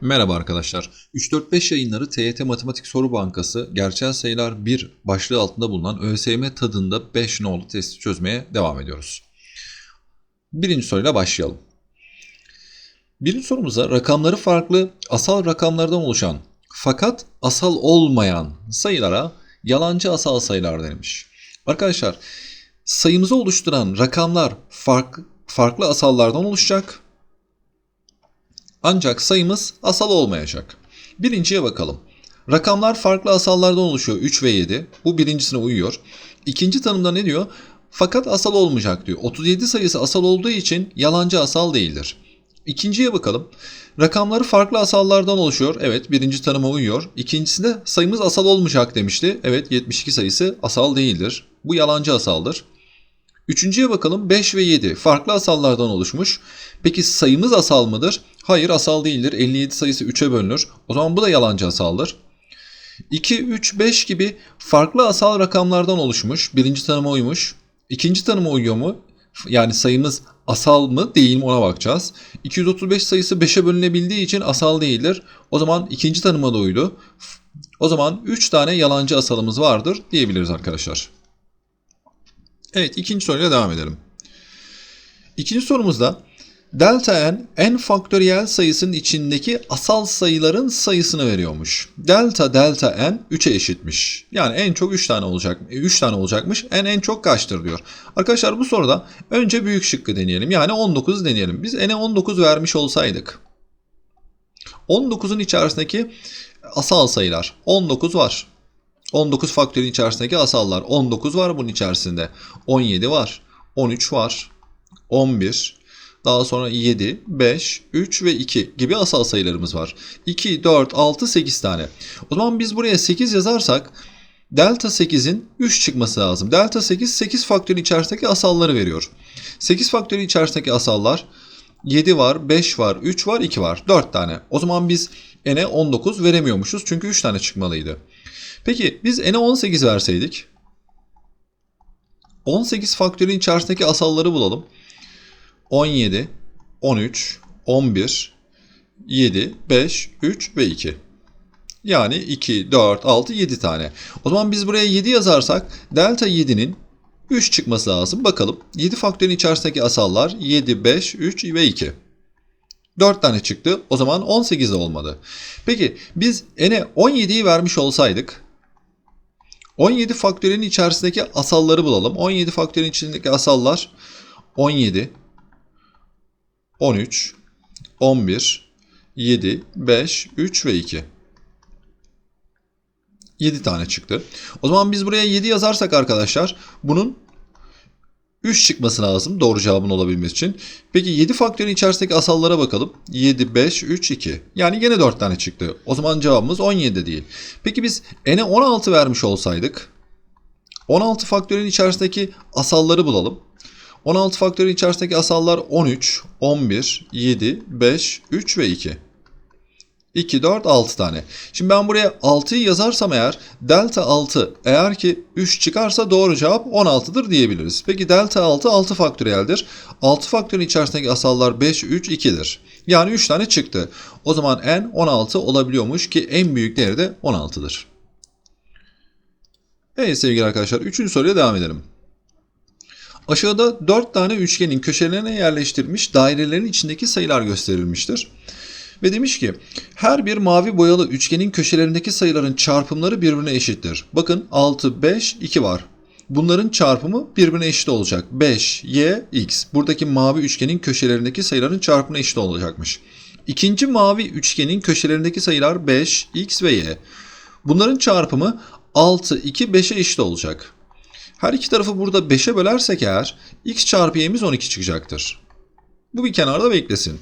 Merhaba arkadaşlar. 3-4-5 yayınları TYT Matematik Soru Bankası Gerçel Sayılar 1 başlığı altında bulunan ÖSYM tadında 5 nolu testi çözmeye devam ediyoruz. Birinci soruyla başlayalım. Birinci sorumuza rakamları farklı asal rakamlardan oluşan fakat asal olmayan sayılara yalancı asal sayılar denilmiş. Arkadaşlar sayımızı oluşturan rakamlar farklı, farklı asallardan oluşacak. Ancak sayımız asal olmayacak. Birinciye bakalım. Rakamlar farklı asallardan oluşuyor 3 ve 7. Bu birincisine uyuyor. İkinci tanımda ne diyor? Fakat asal olmayacak diyor. 37 sayısı asal olduğu için yalancı asal değildir. İkinciye bakalım. Rakamları farklı asallardan oluşuyor. Evet birinci tanıma uyuyor. İkincisinde sayımız asal olmayacak demişti. Evet 72 sayısı asal değildir. Bu yalancı asaldır. Üçüncüye bakalım 5 ve 7 farklı asallardan oluşmuş. Peki sayımız asal mıdır? Hayır asal değildir. 57 sayısı 3'e bölünür. O zaman bu da yalancı asaldır. 2, 3, 5 gibi farklı asal rakamlardan oluşmuş. Birinci tanıma uymuş. İkinci tanıma uyuyor mu? Yani sayımız asal mı değil mi ona bakacağız. 235 sayısı 5'e bölünebildiği için asal değildir. O zaman ikinci tanıma da uydu. O zaman 3 tane yalancı asalımız vardır diyebiliriz arkadaşlar. Evet ikinci soruyla devam edelim. İkinci sorumuzda delta n n faktöriyel sayısının içindeki asal sayıların sayısını veriyormuş. Delta delta n 3'e eşitmiş. Yani en çok 3 tane olacak 3 tane olacakmış. n en çok kaçtır diyor. Arkadaşlar bu soruda önce büyük şıkkı deneyelim. Yani 19 deneyelim. Biz n'e 19 vermiş olsaydık 19'un içerisindeki asal sayılar 19 var. 19 faktörün içerisindeki asallar 19 var bunun içerisinde. 17 var. 13 var. 11. Daha sonra 7, 5, 3 ve 2 gibi asal sayılarımız var. 2, 4, 6, 8 tane. O zaman biz buraya 8 yazarsak delta 8'in 3 çıkması lazım. Delta 8, 8 faktörün içerisindeki asalları veriyor. 8 faktörün içerisindeki asallar 7 var, 5 var, 3 var, 2 var. 4 tane. O zaman biz n'e 19 veremiyormuşuz çünkü 3 tane çıkmalıydı. Peki biz n'e 18 verseydik 18 faktörün içerisindeki asalları bulalım. 17, 13, 11, 7, 5, 3 ve 2. Yani 2, 4, 6, 7 tane. O zaman biz buraya 7 yazarsak delta 7'nin 3 çıkması lazım. Bakalım 7 faktörün içerisindeki asallar 7, 5, 3 ve 2. 4 tane çıktı. O zaman 18 de olmadı. Peki biz n'e 17'yi vermiş olsaydık 17 faktörün içerisindeki asalları bulalım. 17 faktörün içindeki asallar 17, 13, 11, 7, 5, 3 ve 2. 7 tane çıktı. O zaman biz buraya 7 yazarsak arkadaşlar bunun 3 çıkması lazım doğru cevabın olabilmesi için. Peki 7 faktörün içerisindeki asallara bakalım. 7, 5, 3, 2. Yani gene 4 tane çıktı. O zaman cevabımız 17 değil. Peki biz n'e 16 vermiş olsaydık 16 faktörün içerisindeki asalları bulalım. 16 faktörün içerisindeki asallar 13, 11, 7, 5, 3 ve 2. 2, 4, 6 tane. Şimdi ben buraya 6'yı yazarsam eğer delta 6 eğer ki 3 çıkarsa doğru cevap 16'dır diyebiliriz. Peki delta 6 6 faktöriyeldir. 6 faktörün içerisindeki asallar 5, 3, 2'dir. Yani 3 tane çıktı. O zaman n 16 olabiliyormuş ki en büyük değeri de 16'dır. Evet sevgili arkadaşlar 3. soruya devam edelim. Aşağıda 4 tane üçgenin köşelerine yerleştirilmiş dairelerin içindeki sayılar gösterilmiştir. Ve demiş ki her bir mavi boyalı üçgenin köşelerindeki sayıların çarpımları birbirine eşittir. Bakın 6, 5, 2 var. Bunların çarpımı birbirine eşit olacak. 5, y, x. Buradaki mavi üçgenin köşelerindeki sayıların çarpımına eşit olacakmış. İkinci mavi üçgenin köşelerindeki sayılar 5, x ve y. Bunların çarpımı 6, 2, 5'e eşit olacak. Her iki tarafı burada 5'e bölersek eğer x çarpı y'miz 12 çıkacaktır. Bu bir kenarda beklesin.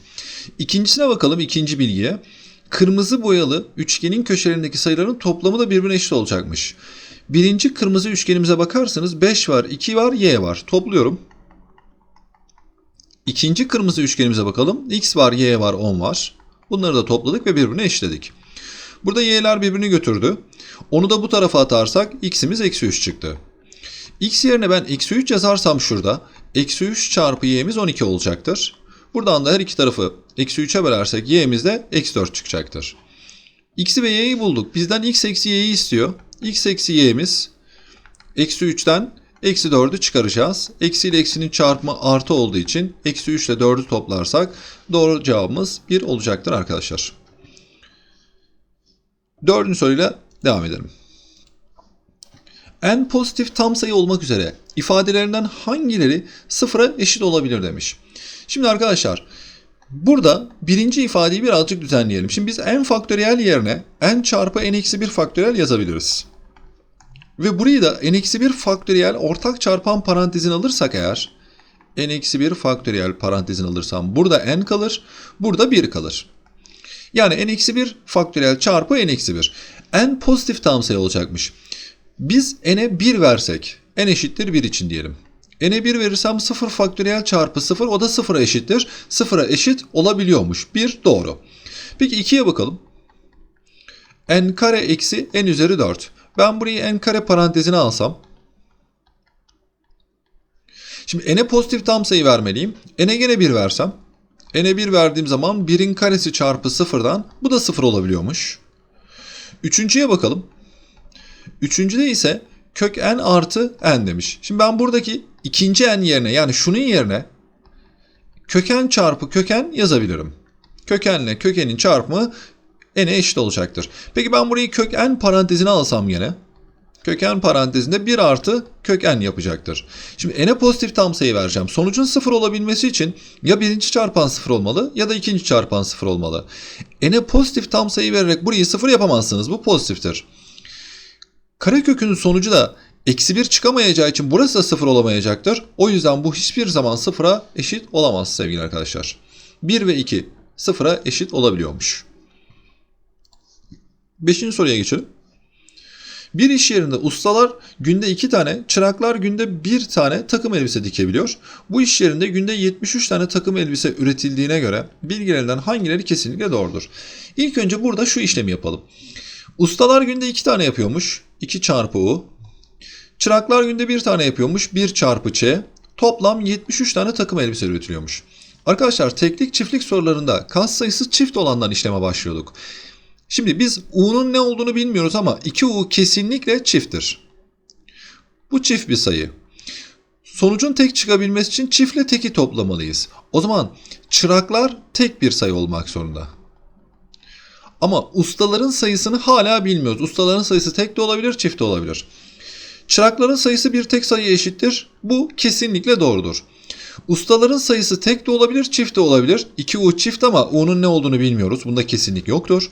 İkincisine bakalım ikinci bilgiye. Kırmızı boyalı üçgenin köşelerindeki sayıların toplamı da birbirine eşit olacakmış. Birinci kırmızı üçgenimize bakarsanız 5 var, 2 var, y var. Topluyorum. İkinci kırmızı üçgenimize bakalım. x var, y var, 10 var. Bunları da topladık ve birbirine eşitledik. Burada y'ler birbirini götürdü. Onu da bu tarafa atarsak x'imiz eksi 3 çıktı. X yerine ben eksi 3 yazarsam şurada eksi 3 çarpı y'miz 12 olacaktır. Buradan da her iki tarafı eksi 3'e bölersek y'miz de eksi 4 çıkacaktır. X'i ve y'yi bulduk. Bizden x eksi y'yi istiyor. x eksi y'miz eksi 3'ten eksi 4'ü çıkaracağız. Eksi ile eksinin çarpımı artı olduğu için eksi 3 ile 4'ü toplarsak doğru cevabımız 1 olacaktır arkadaşlar. Dördüncü soruyla devam edelim. En pozitif tam sayı olmak üzere ifadelerinden hangileri sıfıra eşit olabilir demiş. Şimdi arkadaşlar burada birinci ifadeyi birazcık düzenleyelim. Şimdi biz n faktöriyel yerine n çarpı n eksi 1 faktöriyel yazabiliriz. Ve burayı da n eksi 1 faktöriyel ortak çarpan parantezin alırsak eğer n eksi 1 faktöriyel parantezin alırsam burada n kalır, burada 1 kalır. Yani n eksi 1 faktöriyel çarpı n eksi 1. n pozitif tam sayı olacakmış. Biz n'e 1 versek n eşittir 1 için diyelim. n'e 1 verirsem 0 faktöriyel çarpı 0 o da 0'a eşittir. 0'a eşit olabiliyormuş. 1 doğru. Peki 2'ye bakalım. n kare eksi n üzeri 4. Ben burayı n kare parantezine alsam. Şimdi n'e pozitif tam sayı vermeliyim. n'e gene 1 versem. n'e 1 verdiğim zaman 1'in karesi çarpı 0'dan bu da 0 olabiliyormuş. Üçüncüye bakalım. Üçüncüde ise kök n artı n demiş. Şimdi ben buradaki ikinci n yerine yani şunun yerine köken çarpı köken yazabilirim. Kökenle kökenin çarpımı n'e eşit olacaktır. Peki ben burayı kök n parantezine alsam gene köken parantezinde 1 artı kök n yapacaktır. Şimdi n'e pozitif tam sayı vereceğim. Sonucun 0 olabilmesi için ya birinci çarpan 0 olmalı ya da ikinci çarpan 0 olmalı. n'e pozitif tam sayı vererek burayı 0 yapamazsınız. Bu pozitiftir. Karekökün sonucu da eksi 1 çıkamayacağı için burası da 0 olamayacaktır. O yüzden bu hiçbir zaman 0'a eşit olamaz sevgili arkadaşlar. 1 ve 2 0'a eşit olabiliyormuş. Beşinci soruya geçelim. Bir iş yerinde ustalar günde 2 tane, çıraklar günde 1 tane takım elbise dikebiliyor. Bu iş yerinde günde 73 tane takım elbise üretildiğine göre bilgilerinden hangileri kesinlikle doğrudur? İlk önce burada şu işlemi yapalım. Ustalar günde 2 tane yapıyormuş. 2 çarpı U. Çıraklar günde 1 tane yapıyormuş. 1 çarpı Ç. Toplam 73 tane takım elbise üretiliyormuş. Arkadaşlar teklik çiftlik sorularında kas sayısı çift olandan işleme başlıyorduk. Şimdi biz U'nun ne olduğunu bilmiyoruz ama 2U kesinlikle çifttir. Bu çift bir sayı. Sonucun tek çıkabilmesi için çiftle teki toplamalıyız. O zaman çıraklar tek bir sayı olmak zorunda. Ama ustaların sayısını hala bilmiyoruz. Ustaların sayısı tek de olabilir, çift de olabilir. Çırakların sayısı bir tek sayıya eşittir. Bu kesinlikle doğrudur. Ustaların sayısı tek de olabilir, çift de olabilir. 2U çift ama U'nun ne olduğunu bilmiyoruz. Bunda kesinlik yoktur.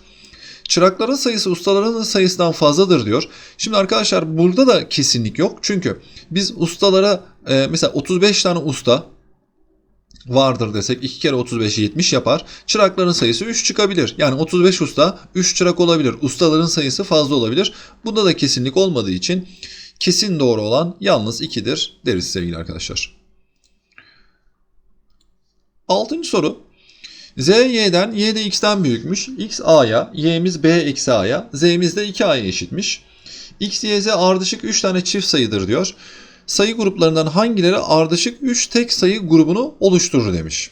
Çırakların sayısı ustaların sayısından fazladır diyor. Şimdi arkadaşlar burada da kesinlik yok. Çünkü biz ustalara e, mesela 35 tane usta vardır desek 2 kere 35 70 yapar. Çırakların sayısı 3 çıkabilir. Yani 35 usta 3 çırak olabilir. Ustaların sayısı fazla olabilir. Bunda da kesinlik olmadığı için kesin doğru olan yalnız 2'dir deriz sevgili arkadaşlar. Altıncı soru. Z y'den y de x'ten büyükmüş. x a'ya, y'miz b eksi a'ya, z'miz de 2a'ya eşitmiş. x, y, z ardışık 3 tane çift sayıdır diyor. Sayı gruplarından hangileri ardışık 3 tek sayı grubunu oluşturur demiş.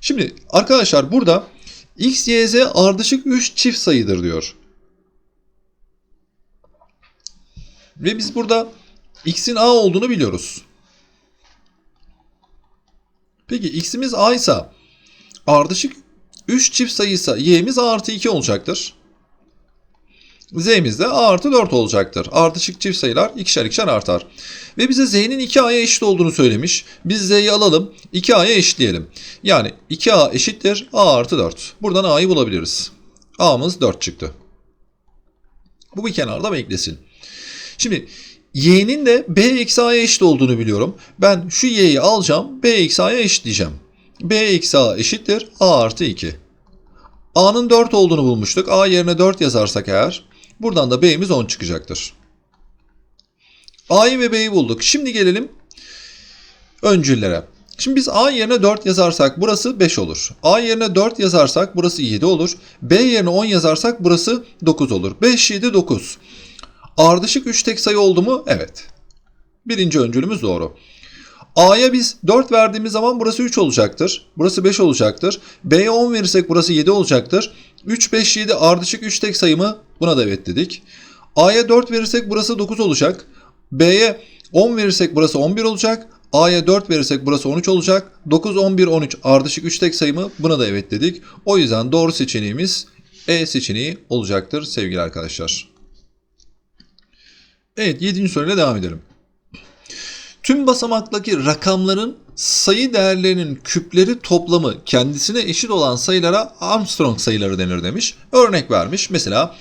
Şimdi arkadaşlar burada x, y, z ardışık 3 çift sayıdır diyor. Ve biz burada x'in a olduğunu biliyoruz. Peki x'imiz a ise ardışık 3 çift sayıysa y'miz a artı 2 olacaktır. Z'miz de a artı 4 olacaktır. Ardışık çift sayılar ikişer ikişer artar. Ve bize z'nin 2a'ya eşit olduğunu söylemiş. Biz z'yi alalım 2a'ya eşitleyelim. Yani 2a eşittir a artı 4. Buradan a'yı bulabiliriz. a'mız 4 çıktı. Bu bir kenarda beklesin. Şimdi y'nin de b eksi a'ya eşit olduğunu biliyorum. Ben şu y'yi alacağım b eksi a'ya eşitleyeceğim. b eksi a eşittir a artı 2. a'nın 4 olduğunu bulmuştuk. a yerine 4 yazarsak eğer buradan da b'miz 10 çıkacaktır. a'yı ve b'yi bulduk. Şimdi gelelim öncüllere. Şimdi biz a yerine 4 yazarsak burası 5 olur. a yerine 4 yazarsak burası 7 olur. b yerine 10 yazarsak burası 9 olur. 5, 7, 9. Ardışık 3 tek sayı oldu mu? Evet. Birinci öncülümüz doğru. A'ya biz 4 verdiğimiz zaman burası 3 olacaktır. Burası 5 olacaktır. B'ye 10 verirsek burası 7 olacaktır. 3, 5, 7 ardışık 3 tek sayı mı? Buna da evet dedik. A'ya 4 verirsek burası 9 olacak. B'ye 10 verirsek burası 11 olacak. A'ya 4 verirsek burası 13 olacak. 9, 11, 13 ardışık 3 tek sayı mı? Buna da evet dedik. O yüzden doğru seçeneğimiz E seçeneği olacaktır sevgili arkadaşlar. Evet 7. soruyla devam edelim. Tüm basamaktaki rakamların sayı değerlerinin küpleri toplamı kendisine eşit olan sayılara Armstrong sayıları denir demiş. Örnek vermiş. Mesela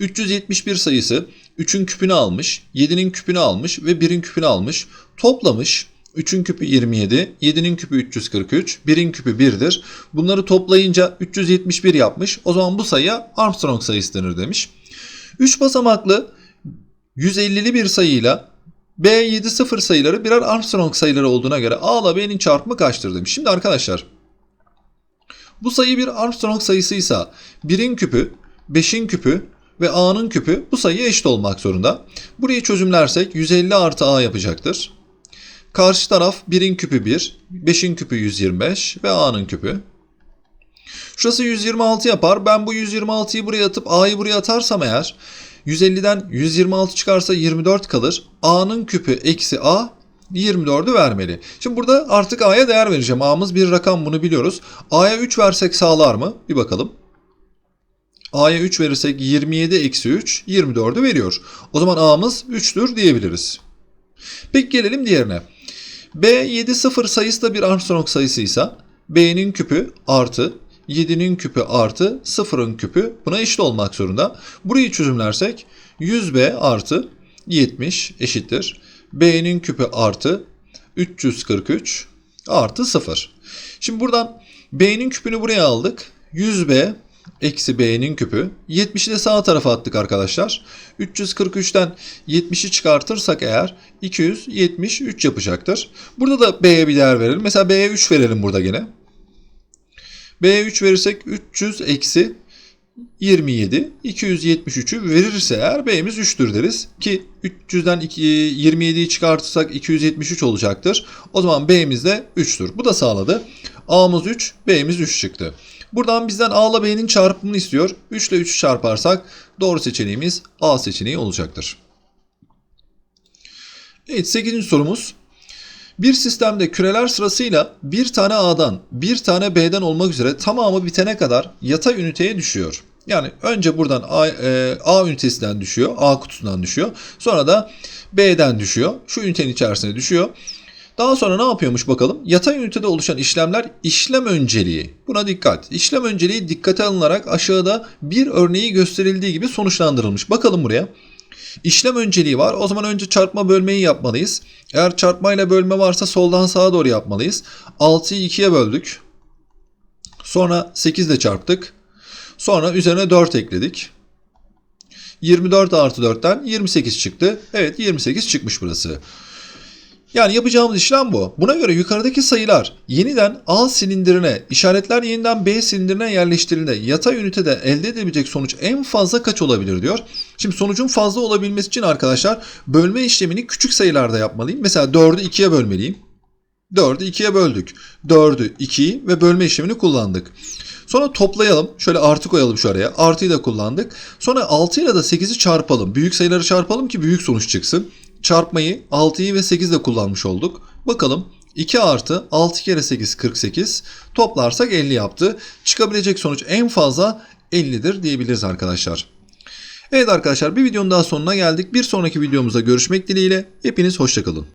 371 sayısı 3'ün küpünü almış, 7'nin küpünü almış ve 1'in küpünü almış. Toplamış. 3'ün küpü 27, 7'nin küpü 343, 1'in küpü 1'dir. Bunları toplayınca 371 yapmış. O zaman bu sayıya Armstrong sayısı denir demiş. 3 basamaklı 150'li bir sayıyla B70 sayıları birer Armstrong sayıları olduğuna göre A ile B'nin çarpımı kaçtır demiş. Şimdi arkadaşlar bu sayı bir Armstrong sayısıysa 1'in küpü, 5'in küpü ve A'nın küpü bu sayıya eşit olmak zorunda. Burayı çözümlersek 150 artı A yapacaktır. Karşı taraf 1'in küpü 1, 5'in küpü 125 ve A'nın küpü. Şurası 126 yapar. Ben bu 126'yı buraya atıp A'yı buraya atarsam eğer 150'den 126 çıkarsa 24 kalır. A'nın küpü eksi A 24'ü vermeli. Şimdi burada artık A'ya değer vereceğim. A'mız bir rakam bunu biliyoruz. A'ya 3 versek sağlar mı? Bir bakalım. A'ya 3 verirsek 27 eksi 3 24'ü veriyor. O zaman A'mız 3'tür diyebiliriz. Peki gelelim diğerine. B 70 sayısı da bir Armstrong sayısıysa B'nin küpü artı 7'nin küpü artı 0'ın küpü buna eşit olmak zorunda. Burayı çözümlersek 100B artı 70 eşittir. B'nin küpü artı 343 artı 0. Şimdi buradan B'nin küpünü buraya aldık. 100B eksi B'nin küpü. 70'i de sağ tarafa attık arkadaşlar. 343'ten 70'i çıkartırsak eğer 273 yapacaktır. Burada da B'ye bir değer verelim. Mesela B'ye 3 verelim burada gene. B'ye 3 verirsek 300 eksi 27 273'ü verirse eğer B'miz 3'tür deriz. Ki 300'den 27'yi çıkartırsak 273 olacaktır. O zaman B'miz de 3'tür. Bu da sağladı. A'mız 3, B'miz 3 çıktı. Buradan bizden A ile B'nin çarpımını istiyor. 3 ile 3'ü çarparsak doğru seçeneğimiz A seçeneği olacaktır. Evet 8. sorumuz. Bir sistemde küreler sırasıyla bir tane A'dan bir tane B'den olmak üzere tamamı bitene kadar yatay üniteye düşüyor. Yani önce buradan A, e, A ünitesinden düşüyor, A kutusundan düşüyor. Sonra da B'den düşüyor. Şu ünitenin içerisine düşüyor. Daha sonra ne yapıyormuş bakalım? Yatay ünitede oluşan işlemler işlem önceliği. Buna dikkat. İşlem önceliği dikkate alınarak aşağıda bir örneği gösterildiği gibi sonuçlandırılmış. Bakalım buraya. İşlem önceliği var. O zaman önce çarpma bölmeyi yapmalıyız. Eğer çarpmayla bölme varsa soldan sağa doğru yapmalıyız. 6'yı 2'ye böldük. Sonra 8 ile çarptık. Sonra üzerine 4 ekledik. 24 artı 4'ten 28 çıktı. Evet 28 çıkmış burası. Yani yapacağımız işlem bu. Buna göre yukarıdaki sayılar yeniden A silindirine, işaretler yeniden B silindirine yerleştirildiğinde yatay ünitede elde edilebilecek sonuç en fazla kaç olabilir diyor. Şimdi sonucun fazla olabilmesi için arkadaşlar bölme işlemini küçük sayılarda yapmalıyım. Mesela 4'ü 2'ye bölmeliyim. 4'ü 2'ye böldük. 4'ü 2'yi ve bölme işlemini kullandık. Sonra toplayalım. Şöyle artı koyalım şu araya. Artıyı da kullandık. Sonra 6 ile de 8'i çarpalım. Büyük sayıları çarpalım ki büyük sonuç çıksın. Çarpmayı 6'yı ve 8 de kullanmış olduk. Bakalım 2 artı 6 kere 8 48 toplarsak 50 yaptı. Çıkabilecek sonuç en fazla 50'dir diyebiliriz arkadaşlar. Evet arkadaşlar bir videonun daha sonuna geldik. Bir sonraki videomuzda görüşmek dileğiyle. Hepiniz hoşçakalın.